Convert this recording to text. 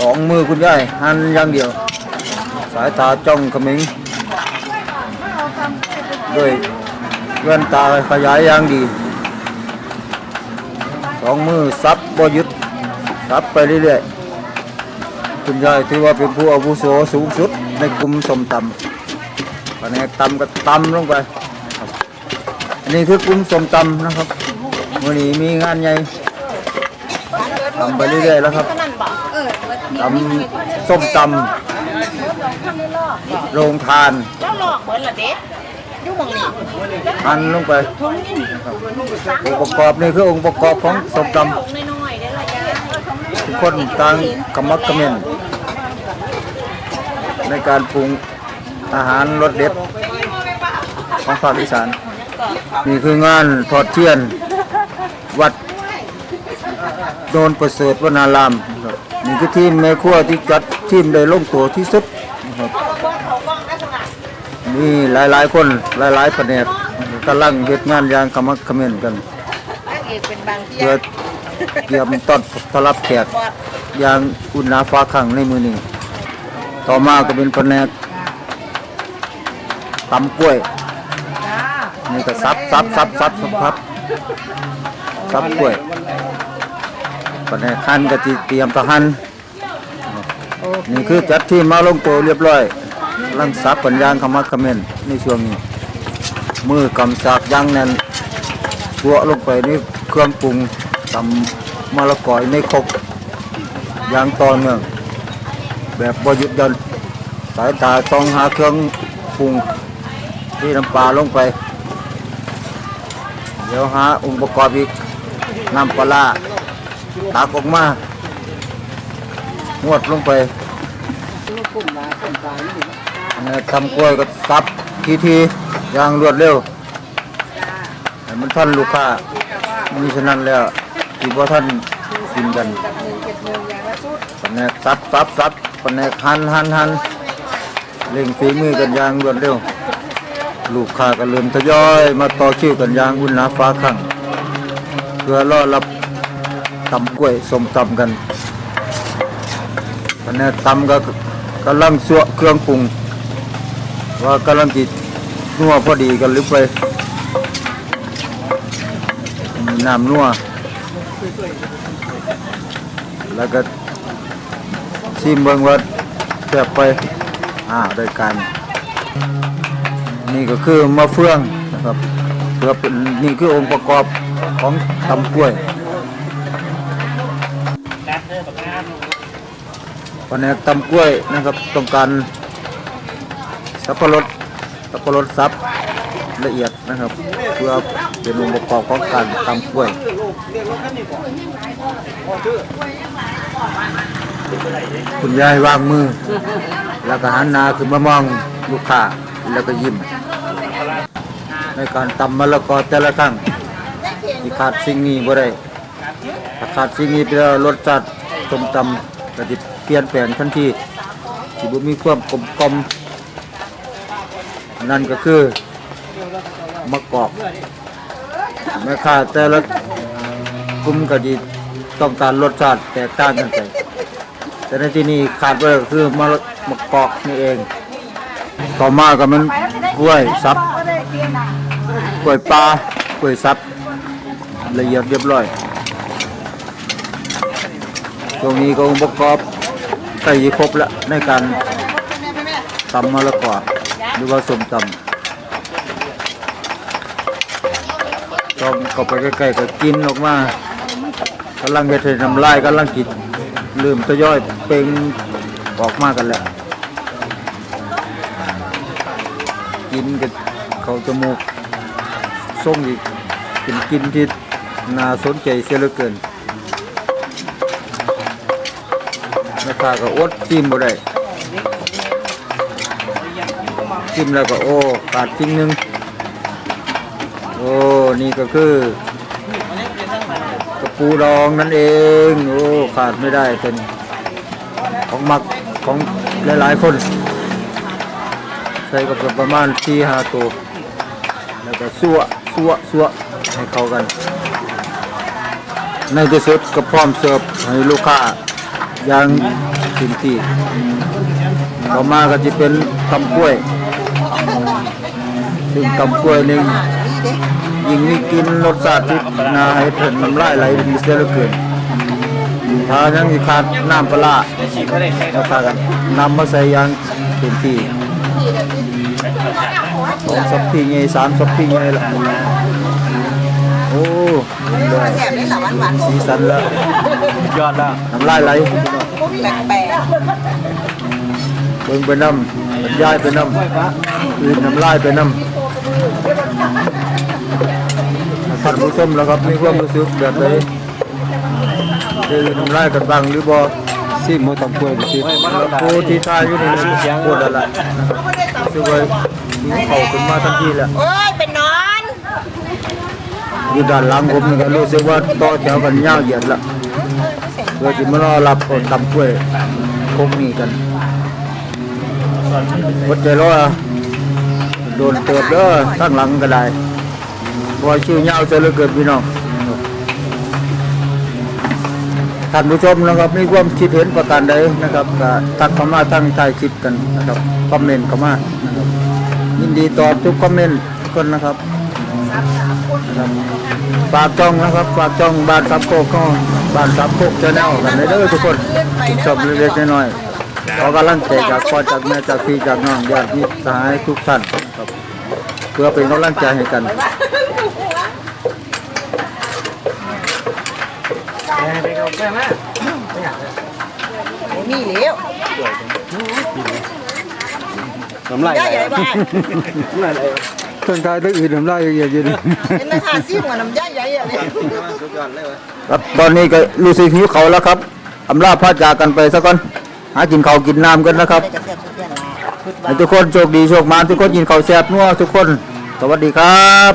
สองมือคุณยายหันอย่างเดียว สายตาจ้องเขมิงด้วยแว่นตาขยายอย่างดี สองมือซับบ่หยุดซับไปเรื่อยๆคุณยายถือว่าเป็นผู้อาวุโสสูงสุดในกลุ่มสมตำแผนกตำก็ตำลงไป อันนี้คือกลุ่มสมตำนะครับวันนี้มีงานใหญ่ทำไปเรื่อยๆแล้วครับ ตำส้มตำโรงทานแล้วหลอกเหมือนละเด็กยุ่งมองนี่หั่นลงไปทุ่งนี่องค์ประกอบนี่คือองค์ประกอบของส้มตถุงน้อยๆได้ละยำายทุกคนต่างกำมักกำเมนในการปรุงอาหารรสเด็ดของภาคอีสานนี่คืองานทอดเทียน วัดโดนประเสริฐวนารามครับ นี่คือทีมแม่ครัวที่จัดทีมได้ลงตัวที่สุดนะครับมีหลายๆคนหลายๆแผนกกำลังเฮ็ดงานอย่างกำมักกำเมนกันนางเอกเป็นบางที่เพื่อเตรียมต้อนต้อนรับแขกอย่างอุ่นหนาฟ้าขังในมือนี้ต่อมาก็เป็นแผนกตำกล้วยนี่ก็ซับซับซับซับซับซับซับกล้วย แผนกหั่นก็จิเตรียมตะหั่นนี่คือจัดทีมมาลงตัวเรียบร้อยลังซับปัญญางขมักเขม้นในช่วงนี้ มือกำจากอยางแน่นตัวลงไปในเครื่องปรุงตำมะละกอยในครกอย่างต่อเนื่องแบบบหยุดหยันสายตาต้องหาเครื่องปรุงที่น้ำปลาลงไป เดี๋ยวหาองค์ประกอบอีกน้ำปลาร้า ตักออกมางวดลงไปทำกล้วยก็ซับทีทีอย่างรวดเร็วมันท่านลูกค้ามีฉะนั้นแล้วที่ว่ท่านกินกันปนแนกซับซับซับปนแนกหันหันหันเร่งฝีมือกันอย่างรวดเร็ว ลูกค้าก็เริ่มทยอยมาต่อคิวกันอย่างอุ่นหนาฟ้าขังเพื่อรอรับ ตำกล้วยสมตำกันปนแนกตำก็กำลังสัวเครื่องปรุง ว่ากำลังจิตนัวพอดีกันหรือไปมีน้ำนัวแล้วก็ชิมเบิ่งว่าแซ่บไปอ่าด้วยการนี่ก็คือมะเฟืองนะครับเพื่อเป็นนี่คือองค์ประกอบของตำกล้วย วันนี้ตำกล้วยนะครับต้องการสับปะรดสับปะรดซับละเอียดนะครับ เพื่อเป็นองค์ประกอบของการตำกล้วยคุณยายวางมือ แล้วก็หันหน้าขึ้นมามองลูกค้าแล้วก็ยิ้ม ในการตำมะละกอแต่ละครั้งที่ขาดสิ่งนี้บ่ได้ขาดสิ่งนี้ไปแล้วรสชาติส้มตำก็จะเป ลี่ยนแปลงทันทีที่บ่มีความกลมกลมนั่นก็คือมะกอกแม่ค้าแต่ละกลุ่มก็จะต้องการรสชาติแตกต่างกันไปแต่ในที่นี้ขาดไปก็คือมะละมะกอกนี่เอง ต่อมาก็มันกล้วยซับกล้วยปลากล้วยซับละเอียดเรียบร้อยตรงนี้ก็องค์ประกอบ ใกล้จะครบแล้วในการตำมะละกอหรือว่าสมตำต้องเข้าไปใกล้ๆก็กินออกมากำลังเฮ็ดให้น้ำลายกำลังกินลืมทยอยเป่งออกมากันแล้วกินกับเขาจมูกส่งอีกเป็นกินที่น่าสนใจเสียเหลือเกิน แม่ค้าก็อดจิ้มบ่ได้จิ้มแล้วก็โอ้ขาดสิ่งหนึ่งโอ้นี่ก็คือกระปูดองนั่นเองโอ้ขาดไม่ได้เป็นของมักของหลายๆคน ใส่กับประมาณสี่ห้าตัวแล้วก็สั่วสั่วสั่วให้เข้ากัน ในที่สุดก็พร้อมเสิร์ฟให้ลูกค้า อย่างพื้นที่ต่อมาก็จะเป็นตำกล้วย ซึ่งตำกล้วยนี่ยิ่งมีกินรสชาติที่น่าให้เถินน้ำลายไหลดีเสียเหลือเกินถ้ายังมีขาดน้ำปลาร้าแล้วพากันนำมาใส่อยางเต็มที่สองสัปพี่ไงสามสัปพี่ไงละโอ้เดือดแซ่บนี่หละหวานหวานสีสันแล้ว ยอดแล้วน้ำลายไหลแปลกแปลกเบิ่งไปน้ำบรรยายไปน้ำอื่นน้ำลายไปน้ำท่านผู้ชมแล้วครับมีความรู้สึกแบบไหนได้อื่นน้ำลายกันบ้างหรือบ่ซิมหมูตำกล้วยดูสิผู้ที่ทายอยู่นี่ปวดแล้วล่ะรู้สึกว่ามีเขาขึ้นมาทันทีแหละโอ้ยเป็นนอนอยู่ด้านหลังผมนี่ก็รู้สึกว่าต่อแถวกันยาวเหยียดละเพื่อจะมารอรับเอาตำกล้วยคงนี้กันวัดใจรอโดนเติบเด้อทั้งหลังก็ได้เพราะว่าชื่อยาวเสียเหลือเกินพี่น้องท่านผู้ชมนะครับมีความคิดเห็นประการใดนะครับก็ทักเข้ามาทั้งใต้คลิปกันนะครับคอมเมนต์เข้ามานะครับยินดีตอบทุกคอมเมนต์ทุกคนนะครับ ฝากจ้องนะครับฝากจ้องบ้านซับโคกก็บ้านซับโคกจะแนวกันเด้อทุกคนชมเล็กๆน้อยๆขอกำลังใจจากพ่อจากแม่จากพี่จากน้องญาติมิตรสหายทุกท่านครับเพื่อเป็นกำลังใจให้กันไปเอาไปมามีเหลี้ยวน้ำลายย่าใหญ่บ้านน้ำลายไหล ต้นกายต้องอื่นน้ำลายเยอะอยู่นี่เป็นราคาซิ่งกว่าน้ำย่าใหญ่อะเลยครับตอนนี้ก็รู้สึกหิวเขาแล้วครับอำลาพาจากกันไปสักก่อนหากินเขากินน้ำกันนะครับทุกคนโชคดีโชคมาทุกคนกินเขาแซ่บนัวทุกคน สวัสดีครับ